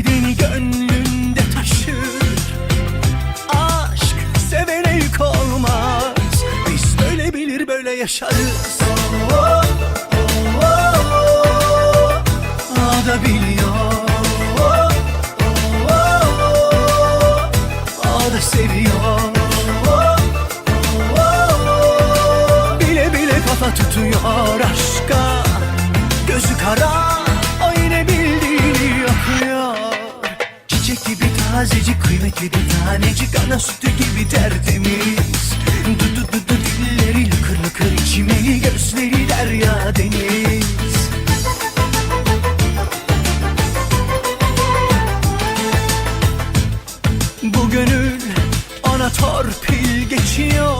Gideni gönlünde taşır Aşk sevene yük olmaz Biz böyle bilir böyle yaşarız oh, oh, oh, oh. Da biliyor oh, oh, oh. O da seviyor oh, oh, oh. Bile bile kafa tutuyor aşka kıymetli bir tanecik Ana sütü gibi tertemiz. Du du du du dilleri lıkır lıkır içimeli Gözleri derya deniz. Bu gönül ona torpil geçiyor.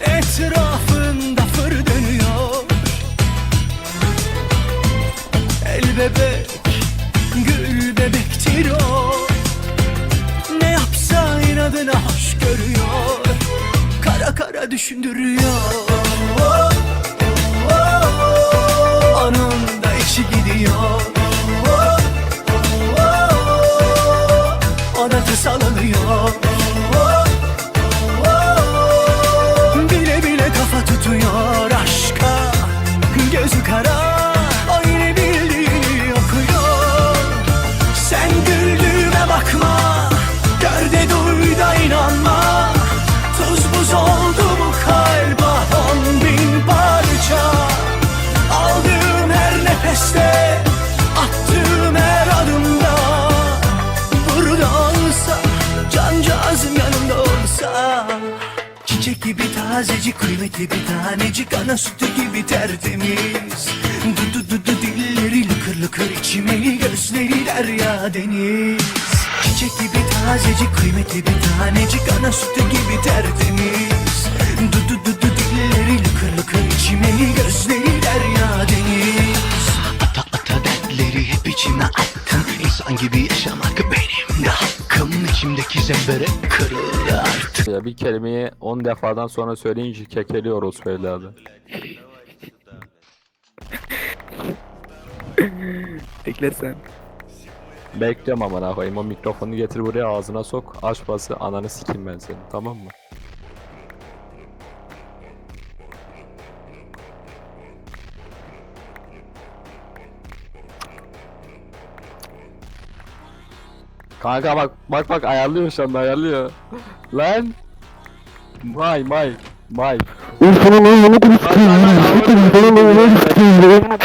Etrafında fır dönüyor. El bebek, gül bebektir o inadına hoş görüyor Kara kara düşündürüyor Oh, oh, oh. Onun da işi gidiyor gibi tazecik kıymetli bir tanecik. Ana sütü gibi tertemiz. Du du du du dilleri lıkır lıkır içimeli Gözleri derya deniz. Çiçek gibi tazecik kıymetli bir tanecik. Ana sütü gibi tertemiz. Du du du du dilleri lıkır lıkır içimeli Gözleri derya deniz. Ata ata dertleri hep içime attım İnsan gibi hakkım Zembere kırılır artık Ya bir kelimeyi 10 defadan sonra söyleyince kekeliyor o evladı. Bekle sen. Bekliyorum amına koyayım. O mikrofonu getir buraya ağzına sok. Aç bası ananı sikeyim ben senin tamam mı? Kanka bak bak bak ayarlıyor şu anda ayarlıyor. Lan. May may may. Bak, bak, bak,